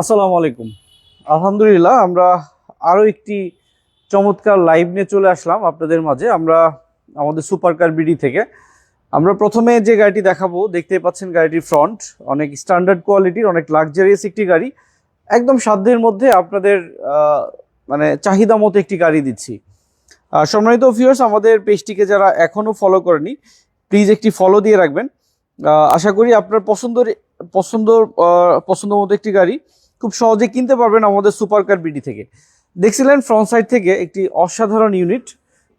আসসালামু আলাইকুম। আলহামদুলিল্লাহ, আমরা আরও একটি চমৎকার লাইভ নিয়ে চলে আসলাম আপনাদের মাঝে। আমরা আমাদের সুপার কার বিডি থেকে। আমরা প্রথমে যে গাড়িটি দেখাবো, দেখতেই পাচ্ছেন গাড়িটির ফ্রন্ট অনেক স্ট্যান্ডার্ড কোয়ালিটির অনেক লাক্সারিয়াস একটি গাড়ি। একদম সাধ্যের মধ্যে আপনাদের মানে চাহিদা মতো একটি গাড়ি দিচ্ছি। সম্মানিত ভিউয়ার্স আমাদের পেজটিকে যারা এখনও ফলো করেনি প্লিজ একটি ফলো দিয়ে রাখবেন। আশা করি আপনার পছন্দের, পছন্দ পছন্দ মতো একটি গাড়ি। খুব সহজে কিনতে পারবেন আমাদের সুপার কার বিডি থেকে। দেখছিলেন ফ্রন্ট সাইড থেকে একটি অসাধারণ ইউনিট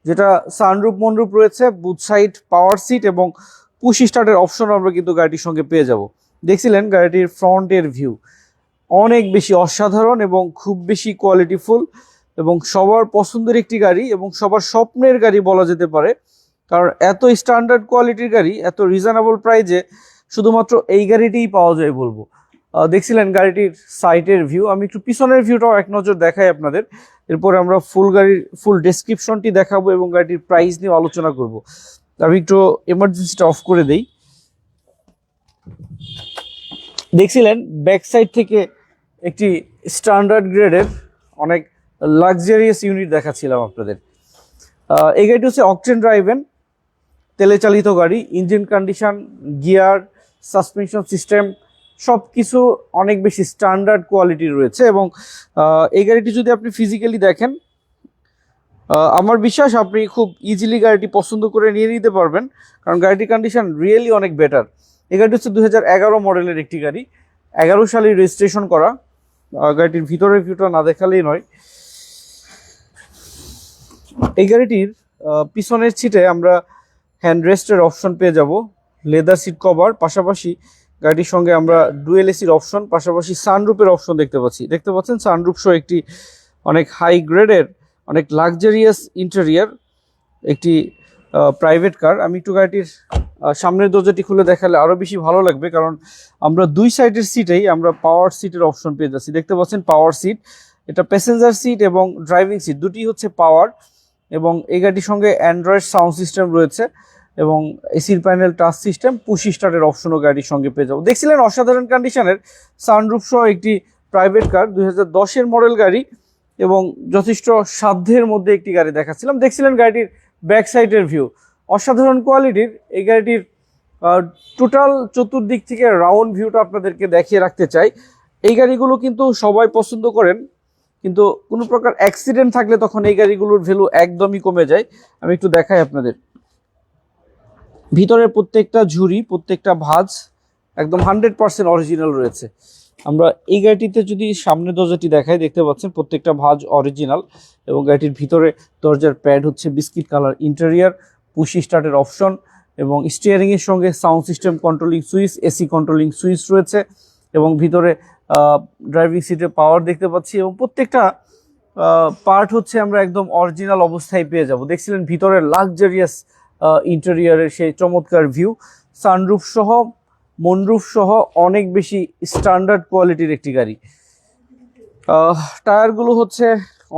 যেটা সানরুপ মনরুপ রয়েছে বুথ সাইড পাওয়ার সিট এবং পুশ স্টার্টের অপশন আমরা কিন্তু গাড়িটির সঙ্গে পেয়ে যাব। দেখছিলেন গাড়িটির ফ্রন্টের ভিউ অনেক বেশি অসাধারণ এবং খুব বেশি কোয়ালিটিফুল এবং সবার পছন্দের একটি গাড়ি এবং সবার স্বপ্নের গাড়ি বলা যেতে পারে। কারণ এত স্ট্যান্ডার্ড কোয়ালিটির গাড়ি, এত রিজনেবল প্রাইজে শুধুমাত্র এই গাড়িটিই পাওয়া যায় বলব। দেখছিলেন গাড়িটির সাইটের ভিউ আমি একটু পিছনের ভিউটাও এক নজর দেখাই আপনাদের। এরপরে আমরা ফুল গাড়ির ফুল ডেসক্রিপশনটি দেখাবো এবং গাড়িটির প্রাইস নিয়ে আলোচনা করব। আমি একটু এমার্জেন্সিটা অফ করে দেই। দেখছিলেন ব্যাক সাইড থেকে একটি স্ট্যান্ডার্ড গ্রেডের অনেক লাক্সারিয়াস ইউনিট দেখাচ্ছিলাম আপনাদের। এই গাড়িটি হচ্ছে অকটেন ড্রাইভেন তেলে চালিত গাড়ি engine condition gear suspension system সব কিছু অনেক বেশি স্ট্যান্ডার্ড কোয়ালিটি রয়েছে এবং এই গাড়িটি যদি আপনি ফিজিক্যালি দেখেন আমার বিশ্বাস আপনি খুব ইজিলি গাড়িটি পছন্দ করে নিয়ে নিতে পারবেন, কারণ গাড়িটির কন্ডিশন রিয়েলি অনেক বেটার এই গাড়িটি হচ্ছে দু মডেলের একটি গাড়ি, এগারো সালে রেজিস্ট্রেশন করা গাড়িটির ভিতরের ভিউটা না দেখালেই নয়। এই গাড়িটির পিছনের সিটে আমরা হ্যান্ড রেস্টের অপশন পেয়ে যাব লেদার সিট কভার পাশাপাশি গাড়িটির সঙ্গে আমরা ডুয়েল এসির অপশন পাশাপাশি সানরুপের অপশন দেখতে পাচ্ছি। দেখতে পাচ্ছেন সানরুপ সহ একটি অনেক হাই গ্রেডের অনেক লাক্সারিয়াস ইন্টেরিয়ার একটি প্রাইভেট কার আমি একটু গাড়িটির সামনের দরজাটি খুলে দেখালে আরও বেশি ভালো লাগবে, কারণ আমরা দুই সাইডের সিটেই আমরা পাওয়ার সিটের অপশন পেয়ে যাচ্ছি। দেখতে পাচ্ছেন পাওয়ার সিট এটা প্যাসেঞ্জার সিট এবং ড্রাইভিং সিট দুটি হচ্ছে পাওয়ার এবং এই গাড়িটির সঙ্গে অ্যান্ড্রয়েড সাউন্ড সিস্টেম রয়েছে। এবং এসির প্যানেল টাচ সিস্টেম পুশি স্টার্টের অপশনও গাড়ির সঙ্গে পেয়ে যাব। দেখছিলেন অসাধারণ কন্ডিশনের সানরুফ সহ একটি প্রাইভেট কার দুই হাজার মডেল গাড়ি এবং যথেষ্ট সাধ্যের মধ্যে একটি গাড়ি দেখাচ্ছিলাম। দেখছিলেন গাড়িটির ব্যাক সাইডের ভিউ অসাধারণ কোয়ালিটির এই গাড়িটির টোটাল চতুর্দিক থেকে রাউন্ড ভিউটা আপনাদেরকে দেখিয়ে রাখতে চাই। এই গাড়িগুলো কিন্তু সবাই পছন্দ করেন, কিন্তু কোনো প্রকার অ্যাক্সিডেন্ট থাকলে তখন এই গাড়িগুলোর ভ্যালু একদমই কমে যায়। আমি একটু দেখাই আপনাদের। ভিতরের প্রত্যেকটা ঝুড়ি, প্রত্যেকটা ভাঁজ একদম হান্ড্রেড পার্সেন্ট অরিজিনাল রয়েছে। আমরা এই গাড়িটিতে যদি সামনের দরজাটি দেখাই, দেখতে পাচ্ছেন প্রত্যেকটা ভাঁজ অরিজিনাল এবং গাড়িটির ভিতরে দরজার প্যাড হচ্ছে বিস্কিট কালার ইন্টেরিয়ার পুশি স্টার্টের অপশন এবং স্টিয়ারিং এর সঙ্গে sound system controlling switch AC controlling switch রয়েছে এবং ভিতরে ড্রাইভিং সিটের পাওয়ার দেখতে পাচ্ছি এবং প্রত্যেকটা পার্ট হচ্ছে আমরা একদম অরিজিনাল অবস্থায় পেয়ে যাব। দেখছিলেন ভিতরে লাক্সারিয়াস ইন্টেরিয়ারের সেই চমৎকার ভিউ সানরুফ সহ মনরুফ সহ অনেক বেশি স্ট্যান্ডার্ড কোয়ালিটির একটি গাড়ি। টায়ারগুলো হচ্ছে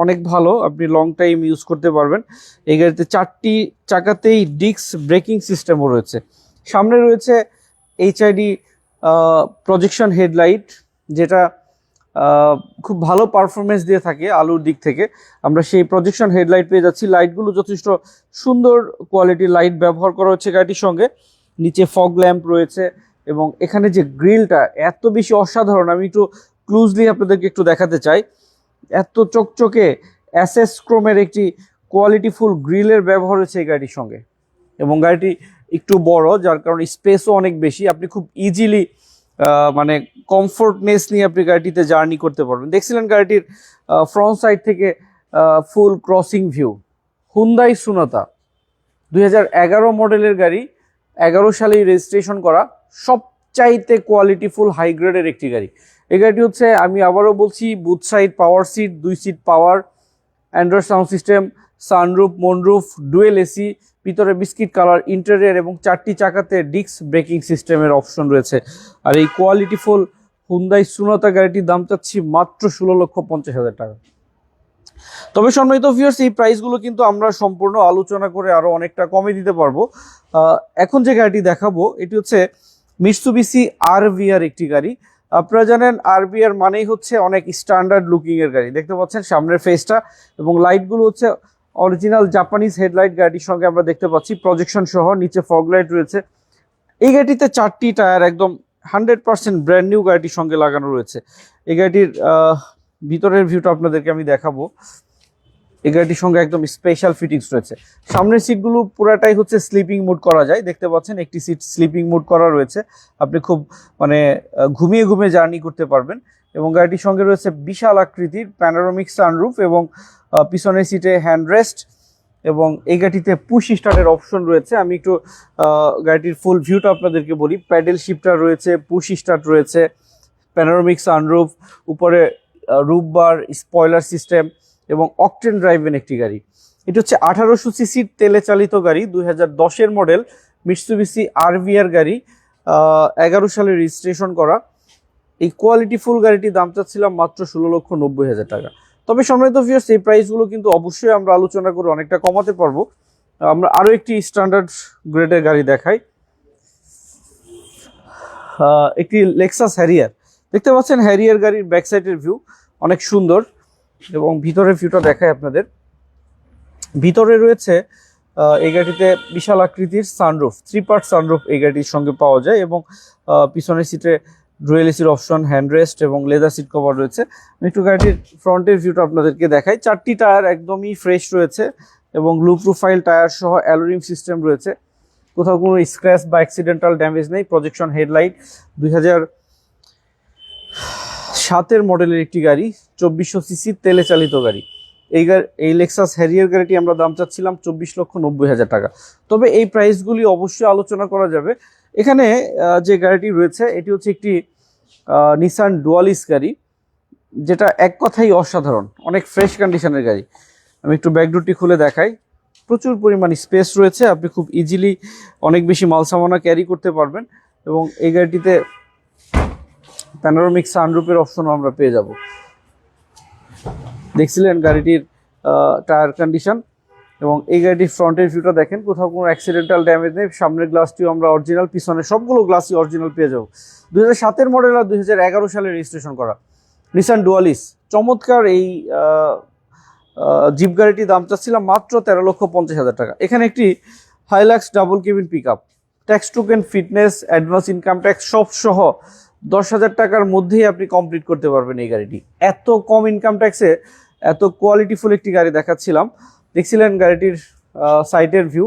অনেক ভালো, আপনি লং টাইম ইউজ করতে পারবেন। এই গাড়িতে চারটি চাকাতেই ডিস্ক ব্রেকিং সিস্টেমও রয়েছে। সামনে রয়েছে এইচআইডি প্রজেকশন হেডলাইট যেটা খুব ভালো পারফরমেন্স দিয়ে থাকে আলুর দিক থেকে। আমরা সেই প্রজেকশন হেডলাইট পেয়ে যাচ্ছি। লাইটগুলো যথেষ্ট সুন্দর কোয়ালিটির লাইট ব্যবহার করা হচ্ছে গাড়িটির সঙ্গে। নিচে ফগ ল্যাম্প রয়েছে এবং এখানে যে গ্রিলটা এত বেশি অসাধারণ, আমি একটু ক্লুজলি আপনাদেরকে একটু দেখাতে চাই। এত চকচকে অ্যাসেস ক্রোমের একটি কোয়ালিটিফুল গ্রিলের ব্যবহার হয়েছে এই গাড়িটির সঙ্গে। এবং গাড়িটি একটু বড়, যার কারণে স্পেসও অনেক বেশি। আপনি খুব ইজিলি মানে কমফোর্টনেস নিয়ে আপনি গাড়িটিতে জার্নি করতে পারবেন। দেখছিলেন গাড়িটির ফ্রন্ট সাইড থেকে full crossing view Hyundai Sonata দুই হাজার এগারো মডেলের গাড়ি, এগারো সালেই রেজিস্ট্রেশন করা, সবচাইতে কোয়ালিটিফুল হাই গ্রেডের একটি গাড়ি। এই গাড়িটি হচ্ছে, আমি আবারও বলছি বুথ সাইড পাওয়ার সিট দুই seat power Android sound system sunroof moonroof dual AC ভিতরে বিস্কিট কালার ইন্টেরিয়ার এবং চারটি চাকাতে ডিস্ক ব্রেকিং সিস্টেমের অপশন রয়েছে। আর এই কোয়ালিটি কোয়ালিটিফুল হুন্দাই সুনতা গাড়িটির দাম চাচ্ছি মাত্র ষোলো লক্ষ পঞ্চাশ হাজার টাকা। তবে সম্মানিত ভিউয়ার্স এই প্রাইসগুলো কিন্তু আমরা সম্পূর্ণ আলোচনা করে আরও অনেকটা কমে দিতে পারব। এখন যে গাড়িটি দেখাবো, এটি হচ্ছে মিটসুবিসি আর ভিআর একটি গাড়ি। আপনারা জানেন আরবিআর মানেই হচ্ছে অনেক স্ট্যান্ডার্ড লুকিংয়ের গাড়ি। দেখতে পাচ্ছেন সামনের ফেসটা এবং লাইটগুলো হচ্ছে অরিজিনাল জাপানিজ হেডলাইট গাড়ির সঙ্গে আমরা দেখতে পাচ্ছি। প্রজেকশন সহ নিচে ফগ লাইট রয়েছে। এই গাড়িটিতে চারটি টায়ার একদম হান্ড্রেড পার্সেন্ট ব্র্যান্ড নিউ গাড়িটির সঙ্গে লাগানো রয়েছে। এই গাড়িটির ভিতরের ভিউটা আপনাদেরকে আমি দেখাবো। এই গাড়িটির সঙ্গে একদম স্পেশাল ফিটিংস রয়েছে। সামনের সিটগুলো পুরাটাই হচ্ছে স্লিপিং মুড করা যায়। দেখতে পাচ্ছেন, একটি সিট স্লিপিং মুড করা রয়েছে। আপনি খুব মানে ঘুমিয়ে ঘুমিয়ে জার্নি করতে পারবেন। এবং গাড়িটির সঙ্গে রয়েছে বিশাল আকৃতির প্যানোরামিক সানরুফ এবং পিছনের সিটে হ্যান্ডরেস্ট এবং এই গাড়িটিতে পুশ স্টার্টের অপশন রয়েছে। আমি একটু গাড়িটির ফুল ভিউটা আপনাদেরকে বলি। প্যাডেল শিফটার রয়েছে পুশ স্টার্ট রয়েছে প্যানোরামিক সানরুফ উপরে রুফ বার স্পয়লার সিস্টেম এবং অকটেন ড্রাইভেন একটি গাড়ি। এটি হচ্ছে আঠারোশো সিসির তেলে চালিত গাড়ি, দুই হাজার মডেল মিটসুবিসি আরভিআর গাড়ি এগারো সালে রেজিস্ট্রেশন করা। এই কোয়ালিটি ফুল গাড়িটির দাম চাচ্ছিলাম মাত্র ষোলো লক্ষ নব্বই হাজার টাকা। তবে সম্মানিত ভিউয়ার্স এই প্রাইসগুলো কিন্তু অবশ্যই আমরা আলোচনা করে অনেকটা কমাতে পারব। আমরা আরও একটি স্ট্যান্ডার্ড গ্রেডের গাড়ি দেখাই। একটি লেক্সাস হ্যারিয়ার দেখতে পাচ্ছেন হ্যারিয়ার গাড়ির ব্যাক সাইডের ভিউ অনেক সুন্দর এবং ভিতরের ভিউটা দেখায় আপনাদের। ভিতরে রয়েছে এই গাড়িতে বিশাল আকৃতির সানরুফ থ্রি পার্ট সানরুফ এই গাড়ির সঙ্গে পাওয়া যায় এবং পিছনের সিটে ডুয়েল এসির অপশন হ্যান্ডরেস্ট এবং লেদার সিট কভার রয়েছে। আমি একটু গাড়িটির ফ্রন্টের ভিউটা আপনাদেরকে দেখাই। চারটি টায়ার একদমই ফ্রেশ রয়েছে এবং লু প্রোফাইল টায়ার সহ অ্যালোরিম সিস্টেম রয়েছে। কোথাও কোনো স্ক্র্যাচ বা অ্যাক্সিডেন্টাল ড্যামেজ নেই। প্রজেকশন হেডলাইট দুই হাজার সাতের মডেলের একটি গাড়ি, চব্বিশশো সিসির তেলে চালিত গাড়ি। এই গাড়ি, এই লেক্সাস হ্যারিয়ার গাড়িটি আমরা দাম চাচ্ছিলাম চব্বিশ লক্ষ নব্বই হাজার টাকা। তবে এই প্রাইসগুলি অবশ্যই আলোচনা করা যাবে। এখানে যে গাড়িটি রয়েছে, এটি হচ্ছে একটি নিসান ডুয়ালিস গাড়ি, যেটা এক কথাই অসাধারণ, অনেক ফ্রেশ কন্ডিশনের গাড়ি। আমি একটু ব্যাকডোরটি খুলে দেখাই। প্রচুর পরিমাণ স্পেস রয়েছে, আপনি খুব ইজিলি অনেক বেশি মাল সামানা ক্যারি করতে পারবেন এবং এই গাড়িটিতে প্যানোরামিক সানরুপের অপশনও আমরা পেয়ে যাব। দেখছিলেন গাড়িটির টায়ার কন্ডিশন এবং এই গাড়িটির ফ্রন্টের ভিউটা দেখেন, কোথাও কোনো অ্যাক্সিডেন্টাল ড্যামেজ নেই। সামনের গ্লাসটিও আমরা অরিজিনাল পিছনে সবগুলো গ্লাসই অরিজিনাল পেয়ে যাব। দুই হাজার মডেল আর এগারো সালে রেজিস্ট্রেশন করা। নিসান ডুয়ালিস চমৎকার এই জিপ গাড়িটির দাম চাচ্ছিলাম মাত্র তেরো লক্ষ পঞ্চাশ হাজার টাকা। এখানে একটি Hilux double cabin pick up tax token fitness advance income tax সব সহ দশ হাজার টাকার মধ্যেই আপনি কমপ্লিট করতে পারবেন এই গাড়িটি। এত কম ইনকাম ট্যাক্সে এত কোয়ালিটিফুল একটি গাড়ি দেখাচ্ছিলাম। দেখছিলেন গাড়িটির সাইটের ভিউ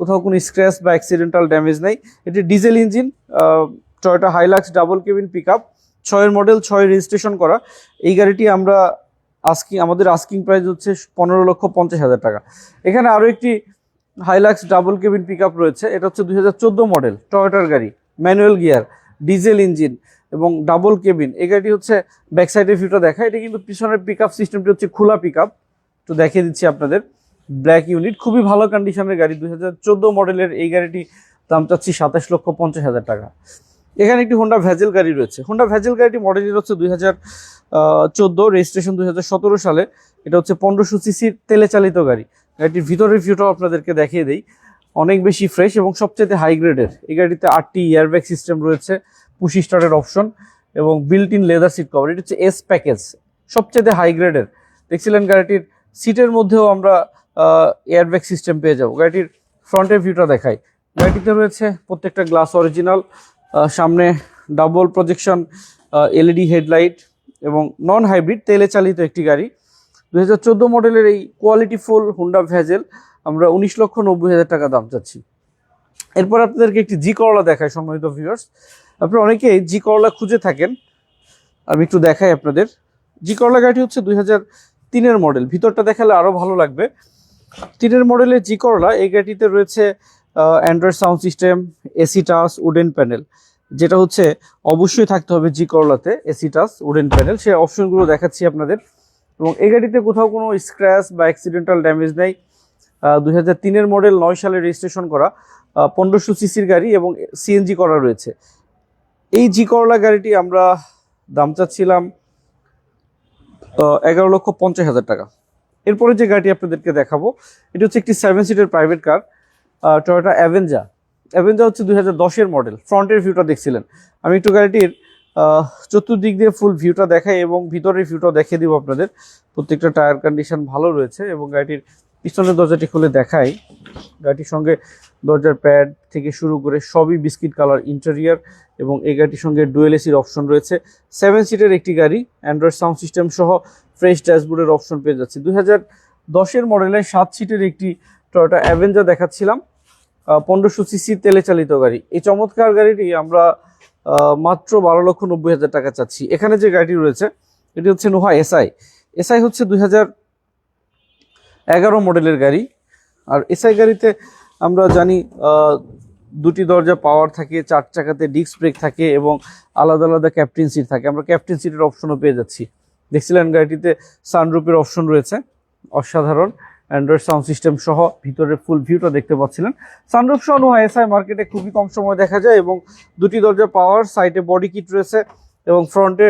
কোথাও কোনো স্ক্র্যাচ বা অ্যাক্সিডেন্টাল ড্যামেজ নেই। এটি diesel engine Toyota Hilux double cabin pick up ছয়ের মডেল ছয় রেজিস্ট্রেশন করা। এই গাড়িটি আমরা আস্কিং আমাদের আস্কিং প্রাইস হচ্ছে পনেরো লক্ষ পঞ্চাশ হাজার টাকা। এখানে আরও একটি হাইলাক্স ডাবল কেবিন পিক রয়েছে। এটা হচ্ছে দুই হাজার চোদ্দ মডেল টয়োটার গাড়ি ম্যানুয়াল গিয়ার ডিজেল ইঞ্জিন এবং ডাবল কেবিন এই গাড়িটি হচ্ছে ব্যাক সাইডের ভিউটা দেখা এটা কিন্তু পিছনের পিক সিস্টেমটি হচ্ছে খোলা পিক তো দেখিয়ে দিচ্ছি আপনাদের। Black unit. খুবই ভালো কন্ডিশনের গাড়ি। দুই হাজার চোদ্দ মডেলের এই গাড়িটি দাম চাচ্ছি সাতাশ লক্ষ পঞ্চাশ হাজার টাকা। এখানে একটি হোন্ডা ভ্যাজেল গাড়ি রয়েছে। হোন্ডা ভ্যাজেল গাড়িটি মডেলের হচ্ছে দুই হাজার চোদ্দ রেজিস্ট্রেশন দুই হাজার সতেরো সালে। এটা হচ্ছে পনেরোশো সিসির তেলে চালিত গাড়ি। গাড়িটির ভিতরের ভিউটাও আপনাদেরকে দেখিয়ে দেই। অনেক বেশি ফ্রেশ এবং সবচেয়ে হাই গ্রেডের এই গাড়িতে আটটি এয়ারব্যাগ সিস্টেম রয়েছে পুশি স্টারের অপশন এবং built in leather seat cover এটা হচ্ছে এস প্যাকেজ সবচেয়ে হাই গ্রেডের দেখছিলেন গাড়িটির সিটের মধ্যেও আমরা এয়ারব্যাগ সিস্টেম পেয়ে যাব। গাড়িটির ফ্রন্টের ভিউটা দেখাই। গাড়িটিতে রয়েছে প্রত্যেকটা গ্লাস অরিজিনাল সামনে ডাবল প্রজেকশন এলইডি হেডলাইট এবং নন হাইব্রিড তেলে চালিত একটি গাড়ি। দু হাজার চোদ্দ মডেলের এই কোয়ালিটিফুল হুন্ডা ভ্যাজেল আমরা উনিশ লক্ষ নব্বই হাজার টাকা দাম চাচ্ছি। এরপর আপনাদেরকে একটি জি করলা দেখায় সম্মানিত ভিউয়ার্স আপনারা অনেকেই জি করলা খুঁজে থাকেন। আমি একটু দেখাই আপনাদের। জি করলা গাড়িটি হচ্ছে দুই হাজার তিনের মডেল। ভিতরটা দেখালে আরও ভালো লাগবে। তিনের মডেলের জি করলা, এই গাড়িটিতে রয়েছে অ্যান্ড্রয়েড সাউন্ড সিস্টেম এসি টাস উডেন প্যানেল যেটা হচ্ছে অবশ্যই থাকতে হবে জি করলাতে এসি টাস উডেন প্যানেল সেই অপশনগুলো দেখাচ্ছি আপনাদের। এবং এই গাড়িতে কোথাও কোনো স্ক্র্যাচ বা অ্যাক্সিডেন্টাল ড্যামেজ নেই। দুই হাজার তিনের মডেল নয় সালে রেজিস্ট্রেশন করা পনেরোশো সিসির গাড়ি এবং সিএনজি করা রয়েছে। এই জি করলা গাড়িটি আমরা দাম চাচ্ছিলাম এগারো লক্ষ পঞ্চাশ হাজার টাকা। এরপরে যে গাড়িটি আপনাদেরকে দেখাবো, এটি হচ্ছে একটি সেভেন সিটের private car Toyota Avanza Avanza হচ্ছে দুই হাজার মডেল ফ্রন্টের ভিউটা দেখছিলেন। আমি একটু গাড়িটির চতুর্দিক দিয়ে ফুল ভিউটা দেখাই এবং ভিতরের ভিউটা দেখিয়ে দিব আপনাদের। প্রত্যেকটা টায়ার কন্ডিশন ভালো রয়েছে এবং গাড়িটির পিছনের দরজাটি খুলে দেখাই। গাড়িটির সঙ্গে দরজার প্যাড থেকে শুরু করে সবই বিস্কিট কালার ইন্টেরিয়ার এবং এই গাড়িটির সঙ্গে ডুয়েল এসির অপশন রয়েছে। সেভেন সিটের একটি গাড়ি অ্যান্ড্রয়েড সাউন্ড সিস্টেম সহ ফ্রেশ ড্যাশবোর্ডের অপশন পেয়ে যাচ্ছি। দুই হাজার দশের মডেলের সাত সিটের একটি টয়োটা অ্যাভেঞ্জার দেখাচ্ছিলাম। পনেরোশো সিসি তেলে চালিত গাড়ি। এই চমৎকার গাড়িটি আমরা মাত্র বারো লক্ষ নব্বই হাজার টাকা চাচ্ছি। এখানে যে গাড়িটি রয়েছে, এটি হচ্ছে নোহা এসআই এসআই হচ্ছে দুই এগারো মডেলের গাড়ি। আর এসআই গাড়িতে আমরা জানি দুটি দরজা পাওয়ার থাকে, চার চাকাতে ডিস্ক ব্রেক থাকে এবং আলাদা আলাদা ক্যাপ্টেন সিট থাকে। আমরা ক্যাপ্টেন সিটের অপশনও পেয়ে যাচ্ছি। দেখছিলেন গাড়িটিতে সানরুপের অপশন রয়েছে, অসাধারণ অ্যান্ড্রয়েড সাউন্ড সিস্টেম সহ ভিতরের ফুল ভিউটা দেখতে পাচ্ছিলেন। সানরুফ সহ এসআই মার্কেটে খুবই কম সময় দেখা যায় এবং দুটি দরজা পাওয়ার সাইডে বডি কিট রয়েছে এবং ফ্রন্টে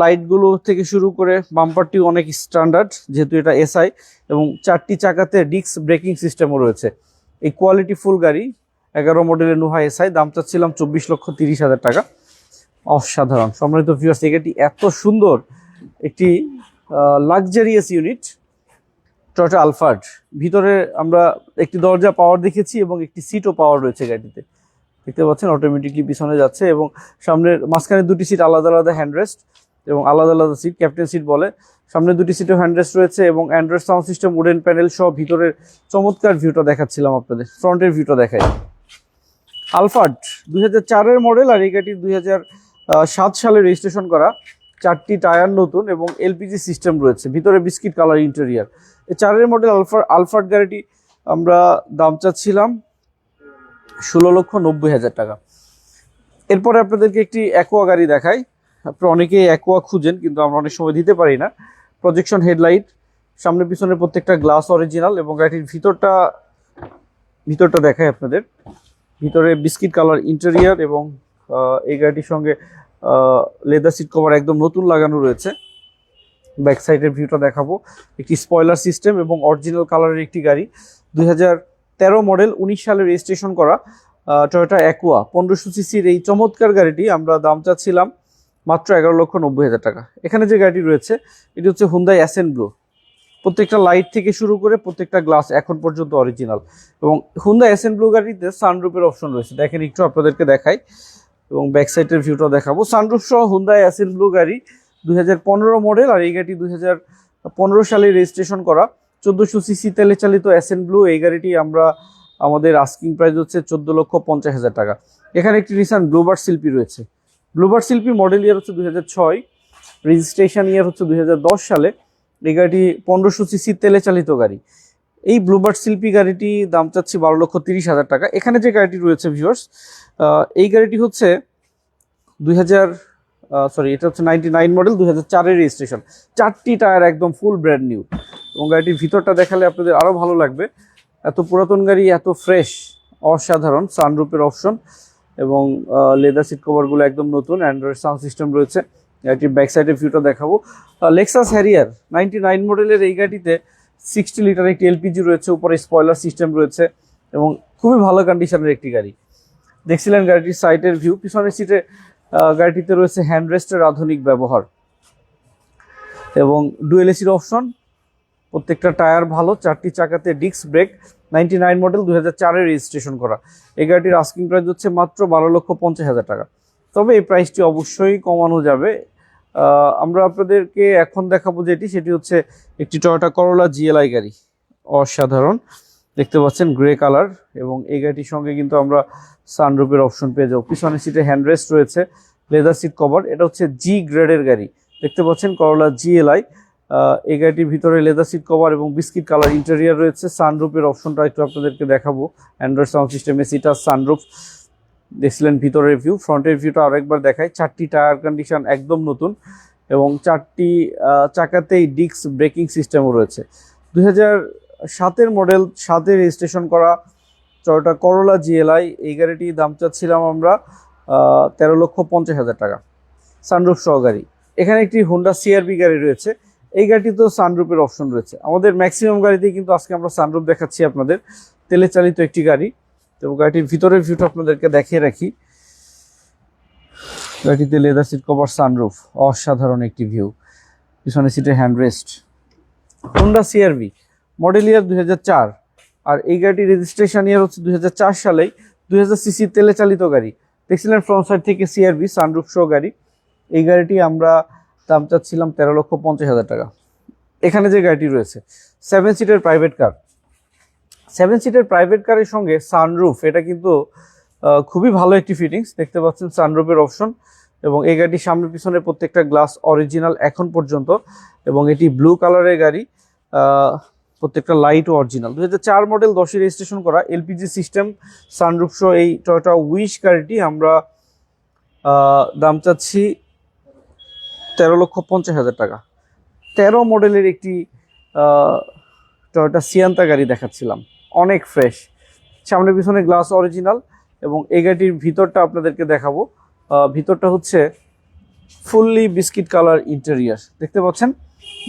লাইটগুলো থেকে শুরু করে বাম্পারটি অনেক স্ট্যান্ডার্ড যেহেতু এটা এসআই এবং চারটি চাকাতে ডিস্ক ব্রেকিং সিস্টেমও রয়েছে। এই কোয়ালিটি ফুল গাড়ি, এগারো মডেলের নুহা এসআই দাম চাচ্ছিলাম চব্বিশ লক্ষ তিরিশ হাজার টাকা। অসাধারণ। সম্মানিত ভিউয়ার্স এটি এত সুন্দর একটি লাক্সারিয়াস ইউনিট টয়োটা আলফার্ড ভিতরে আমরা একটি দরজা পাওয়ার দেখেছি এবং একটি সিটও পাওয়ার রয়েছে গাড়িতে দেখতে পাচ্ছেন অটোমেটিকলি পিছনে যাচ্ছে এবং সামনের মাঝখানে দুটি সিট আলাদা আলাদা হ্যান্ডরেস্ট এবং আলাদা আলাদা সিট ক্যাপ্টেন সিট বলে। সামনে দুটি সিটেও হ্যান্ডরেস্ট রয়েছে এবং android sound system wooden panel সহ ভিতরের চমৎকার ভিউটা দেখাচ্ছিলাম আপনাদের, ফ্রন্টের ভিউটা দেখাই। আলফার্ড দুই হাজার চারের মডেল আর এই গাড়ি দুই সাত সালে রেজিস্ট্রেশন করা। চারটি টায়ার নতুন এবং এলপিজি সিস্টেম রয়েছে। ভিতরে বিস্কিট কালার ইন্টেরিয়ার। এই চারের মডেল আলফার আলফার্ড গাড়িটি আমরা দাম চাচ্ছিলাম ষোলো লক্ষ নব্বই হাজার টাকা। এরপরে আপনাদেরকে একটি অ্যাকোয়া গাড়ি দেখাই। আপনারা অনেকেই অ্যাকোয়া খুঁজেন, কিন্তু আমরা অনেক সময় দিতে পারি না। প্রজেকশন হেডলাইট সামনে পিছনে প্রত্যেকটা গ্লাস অরিজিনাল এবং গাড়িটির ভিতরটা ভিতরটা দেখাই আপনাদের। ভিতরে বিস্কিট কালার ইন্টেরিয়ার এবং এই গাড়িটির সঙ্গে লেদার সিট কভার একদম নতুন লাগানো রয়েছে। ব্যাক সাইডের ভিউটা দেখাবো। একটি স্পয়লার সিস্টেম এবং অরিজিনাল কালারের একটি গাড়ি। দুই মডেল উনিশ সালে রেজিস্ট্রেশন করা টয়োটা অ্যাকোয়া পনেরোশো সিসির এই চমৎকার গাড়িটি আমরা দাম চাচ্ছিলাম মাত্র এগারো লক্ষ নব্বই হাজার টাকা। এখানে যে গাড়িটি রয়েছে, এটি হচ্ছে হুন্দাই অ্যাসেন ব্লু প্রত্যেকটা লাইট থেকে শুরু করে প্রত্যেকটা গ্লাস এখন পর্যন্ত অরিজিনাল এবং হুন্দাই অ্যাসেন ব্লু গাড়িতে সানরুপের অপশন রয়েছে। দেখেন, একটু আপনাদেরকে দেখাই। এবং ব্যাক সাইডের ভিউটাও দেখাবো। সানরুফ সহ হুন্দাই অ্যাসেন ব্লু গাড়ি দু হাজার পনেরো মডেল আর এই গাড়িটি দুই সালে রেজিস্ট্রেশন করা। চোদ্দোশো সিসি তেলে চালিত অ্যাসেন ব্লু এই গাড়িটি আমরা আমাদের আস্কিং প্রাইস হচ্ছে চোদ্দ লক্ষ পঞ্চাশ হাজার টাকা। এখানে একটি রিসান ব্লুবার শিল্পী রয়েছে। ব্লুবার শিল্পী মডেল ইয়ার হচ্ছে দুই রেজিস্ট্রেশন ইয়ার হচ্ছে দুই হাজার দশ সালে। এই গাড়িটি পনেরোশো সিসি তেলে চালিত গাড়ি। এই ব্লুবার্ড শিল্পী গাড়িটি দাম চাচ্ছি বারো লক্ষ তিরিশ হাজার টাকা। এখানে যে গাড়িটি রয়েছে ভিউয়ার্স এই গাড়িটি হচ্ছে দুই হাজার সরি এটা হচ্ছে নাইনটি নাইন মডেল দুই হাজার চারের রেজিস্ট্রেশন চারটি টায়ার একদম ফুল ব্র্যান্ড নিউ এবং গাড়িটির ভিতরটা দেখালে আপনাদের আরও ভালো লাগবে। এত পুরাতন গাড়ি, এত ফ্রেশ অসাধারণ সানরুপের অপশন এবং লেদার সিট কভারগুলো একদম নতুন অ্যান্ড্রয়েড সাউন্ড সিস্টেম রয়েছে। গাড়িটির ব্যাক সাইডের ভিউটা দেখাবো। লেক্সাস হ্যারিয়ার নাইনটি নাইন মডেলের এই গাড়িতে সিক্সটি লিটার একটি এলপিজি রয়েছে, উপরে স্পয়লার সিস্টেম রয়েছে এবং খুবই ভালো কন্ডিশনের একটি গাড়ি। দেখছিলেন গাড়িটির সাইডের ভিউ পিছনের সিটে গাড়িটিতে রয়েছে হ্যান্ডরেস্টের আধুনিক ব্যবহার এবং ডুয়েল এসির অপশন প্রত্যেকটা টায়ার ভালো, চারটি চাকাতে disc brake ninety nine model দু হাজার চারের রেজিস্ট্রেশন করা। এই গাড়িটির আস্কিং প্রাইস হচ্ছে মাত্র বারো লক্ষ পঞ্চাশ হাজার টাকা। তবে এই প্রাইসটি অবশ্যই কমানো যাবে আমরা আপনাদেরকে এখন দেখাবো যেটি, সেটি হচ্ছে একটি টয়োটা করোলা জিএলআই গাড়ি। অসাধারণ। দেখতে পাচ্ছেন গ্রে কালার এবং এই গাড়িটির সঙ্গে কিন্তু আমরা সানরুপের অপশন পেয়ে যাব। পিছনের সিটে হ্যান্ডরেস্ট রয়েছে, লেদার সিট কভার। এটা হচ্ছে জি গ্রেডের গাড়ি। দেখতে পাচ্ছেন করোলা জিএলআই এই গাড়িটির ভিতরে লেদার সিট কভার এবং বিস্কিট কালার ইন্টেরিয়ার রয়েছে। সানরুপের অপশনটা একটু আপনাদেরকে দেখাবো। অ্যান্ড্রয়েড সাউন্ড সিস্টেমে সিটা সানরুফ। দেখছিলেন ভিতরের ভিউ ফ্রন্টের ভিউটা আরেকবার দেখাই। চারটি টায়ার কন্ডিশন একদম নতুন এবং চারটি চাকাতেই ডিস্ক ব্রেকিং সিস্টেমও রয়েছে। দুই হাজার সাতের মডেল সাতে রেজিস্ট্রেশন করা টয়োটা করোলা জিএলআই এই গাড়িটির দাম চাচ্ছিলাম আমরা তেরো লক্ষ পঞ্চাশ হাজার টাকা। সানরুফ সহ গাড়ি। এখানে একটি হোন্ডা সিআরবি গাড়ি রয়েছে। এই গাড়িতেও সানরুফের অপশন রয়েছে। আমাদের ম্যাক্সিমাম গাড়িতেই কিন্তু আজকে আমরা সানরুফ দেখাচ্ছি আপনাদের। তেলে চালিত একটি গাড়ি। তো গাড়িটির ভিতরের ভিউটা আপনাদেরকে দেখিয়ে রাখি। গাড়িটিতে লেদার সিট কভার সানরুফ অসাধারণ একটি ভিউ পিছনে সিটের handrest Honda CRV model year আর এই গাড়িটির রেজিস্ট্রেশন ইয়ার হচ্ছে দুই সালেই। দুই সিসি তেলে চালিত গাড়ি। দেখছিলেন ফ্রন্ট সাইড থেকে সিআরভি সানরুফ শো গাড়ি। এই গাড়িটি আমরা দাম চাচ্ছিলাম তেরো লক্ষ পঞ্চাশ হাজার টাকা। এখানে যে গাড়িটি রয়েছে সেভেন সিটের প্রাইভেট কার সেভেন সিটের প্রাইভেট কারের সঙ্গে সানরুফ এটা কিন্তু খুবই ভালো একটি ফিটিংস দেখতে পাচ্ছেন সানরুফের অপশন এবং এই গাড়ির সামনে পিছনে প্রত্যেকটা গ্লাস অরিজিনাল এখন পর্যন্ত এবং এটি ব্লু কালারের গাড়ি প্রত্যেকটা লাইটও অরিজিনাল দু চার মডেল দশে রেজিস্ট্রেশন করা এলপিজি সিস্টেম সানরুফ সহ এই টয়োটা উইশ গাড়িটি আমরা দাম চাচ্ছি তেরো লক্ষ পঞ্চাশ হাজার টাকা। তেরো মডেলের একটি টয়োটা সিয়ান্তা গাড়ি দেখাচ্ছিলাম। অনেক ফ্রেশ সামনে পিছনে গ্লাস অরিজিনাল এবং এই গাড়িটির ভিতরটা আপনাদেরকে দেখাবো। ভিতরটা হচ্ছে ফুললি বিস্কিট কালার ইন্টেরিয়ার দেখতে পাচ্ছেন?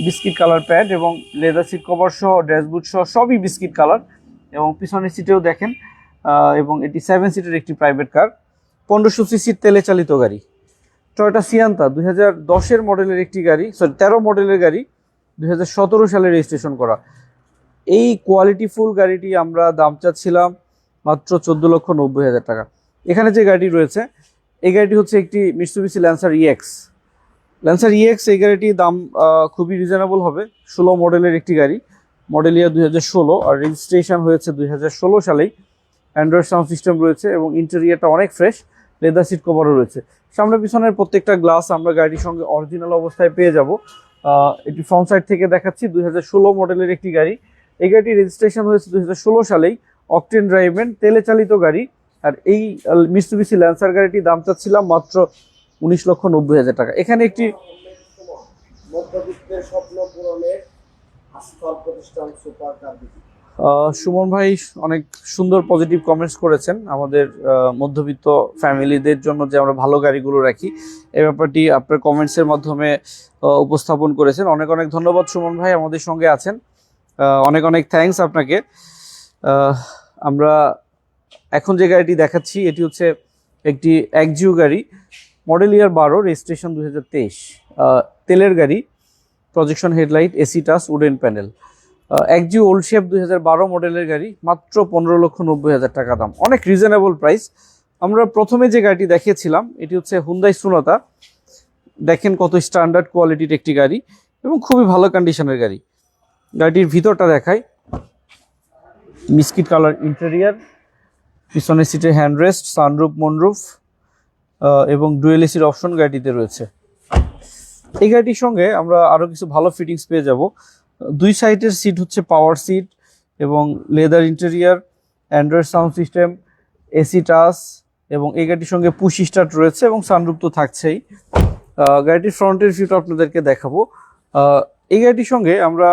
বিস্কিট কালার প্যাড এবং লেদার সিট কভার সহ ড্যাশবোর্ড সহ সবই বিস্কিট কালার এবং পিছনের সিটেও দেখেন এবং এটি সেভেন সিটের একটি প্রাইভেট কার পনেরোশো সিসির তেলে চালিত গাড়ি। টয়োটা সিয়ান্তা দুই হাজার দশের মডেলের একটি গাড়ি সরি তেরো মডেলের গাড়ি দুই হাজার সতেরো সালে রেজিস্ট্রেশন করা। এই কোয়ালিটি ফুল গাড়িটি আমরা দাম চাচ্ছিলাম মাত্র চোদ্দ লক্ষ নব্বই হাজার টাকা। এখানে যে গাড়িটি রয়েছে, এই গাড়িটি হচ্ছে একটি Mitsubishi Lancer EX Lancer EX এই গাড়িটির দাম খুবই রিজনেবল হবে। ষোলো মডেলের একটি গাড়ি মডেল ইয়ার দুই হাজার ষোলো, আর রেজিস্ট্রেশন হয়েছে দুই হাজার ষোলো সালেই। অ্যান্ড্রয়েড সাউন্ড সিস্টেম রয়েছে এবং ইন্টেরিয়ারটা অনেক ফ্রেশ লেদার সিট কভারও রয়েছে। সামনে পিছনের প্রত্যেকটা গ্লাস আমরা গাড়ির সঙ্গে অরিজিনাল অবস্থায় পেয়ে যাব। এটি ফ্রন্ট সাইড থেকে দেখাচ্ছি, দুই মডেলের একটি গাড়ি। এই গাড়িটি রেজিস্ট্রেশন হয়েছে দু হাজার ষোলো সালেই অকটেন ড্রাইভেন তেলে চালিত গাড়ি। আর এই মিস্তুবিসি ল্যান্সার গাড়িটির দাম চাচ্ছিলাম মাত্র উনিশ লক্ষ নব্বই হাজার টাকা। এখানে একটি সুমন ভাই অনেক সুন্দর পজিটিভ কমেন্টস করেছেন আমাদের মধ্যবিত্ত ফ্যামিলিদের জন্য যে আমরা ভালো গাড়িগুলো রাখি। এই ব্যাপারটি আপনার কমেন্টসের মাধ্যমে উপস্থাপন করেছেন। অনেক অনেক ধন্যবাদ সুমন ভাই আমাদের সঙ্গে আছেন। অনেক অনেক থ্যাঙ্কস আপনাকে। আমরা এখন যে গাড়িটি দেখাচ্ছি, এটি হচ্ছে একটি একজিও গাড়ি মডেল ইয়ার বারো রেজিস্ট্রেশন দু হাজার তেইশ। তেলের গাড়ি projection headlight AC touch wooden panel একজি old shape দুই হাজার বারো মডেলের গাড়ি, মাত্র পনেরো লক্ষ নব্বই হাজার টাকা দাম। অনেক রিজনেবল প্রাইস আমরা প্রথমে যে গাড়িটি দেখিয়েছিলাম, এটি হচ্ছে হুন্দাই সুনতা দেখেন কত স্ট্যান্ডার্ড কোয়ালিটির একটি গাড়ি এবং খুবই ভালো কন্ডিশনের গাড়ি। গাড়িটির ভিতরটা দেখাই। মিসকিট কালার ইন্টেরিয়ার পিছনের সিটে হ্যান্ডরেস্ট সানরুফ মনরুফ এবং ডুয়েল এসির অপশন গাড়িটিতে রয়েছে। এই গাড়িটির সঙ্গে আমরা আরও কিছু ভালো ফিটিংস পেয়ে যাব। দুই সাইডের সিট হচ্ছে পাওয়ার সিট এবং leather interior android sound system AC touch এবং এই গাড়িটির সঙ্গে পুশ স্টার্ট রয়েছে এবং সানরুফ তো থাকছেই। গাড়িটির ফ্রন্টের ভিউটা আপনাদেরকে দেখাবো। এই গাড়িটির সঙ্গে আমরা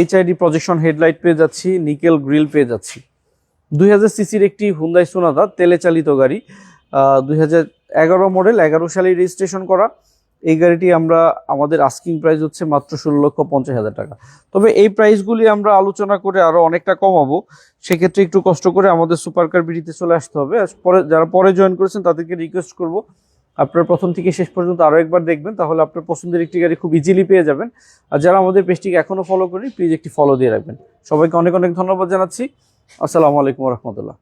এইচআইডি প্রজেকশন হেডলাইট পেয়ে যাচ্ছি নিকেল গ্রিল পেয়ে যাচ্ছি। দুই হাজার সিসির একটি হুন্দাই সোনাদা তেলে চালিত গাড়ি। দুই এগারো মডেল এগারো সালে রেজিস্ট্রেশন করা। এই গাড়িটি আমরা, আমাদের আস্কিং প্রাইস হচ্ছে মাত্র ষোলো লক্ষ পঞ্চাশ হাজার টাকা। তবে এই প্রাইসগুলি আমরা আলোচনা করে আরও অনেকটা কমাবো। সেক্ষেত্রে একটু কষ্ট করে আমাদের সুপার কার বিডিতে চলে আসতে হবে। পরে, যারা পরে জয়েন করেছেন, তাদেরকে রিকোয়েস্ট করব আপনারা প্রথম থেকে শেষ পর্যন্ত আরও একবার দেখবেন, তাহলে আপনার পছন্দের একটি গাড়ি খুব ইজিলি পেয়ে যাবেন। আর যারা আমাদের পেজটিকে এখনও ফলো করেন প্লিজ একটি ফলো দিয়ে রাখবেন। সবাইকে অনেক অনেক ধন্যবাদ জানাচ্ছি। আসসালামু আলাইকুম রহমতুল্লাহ।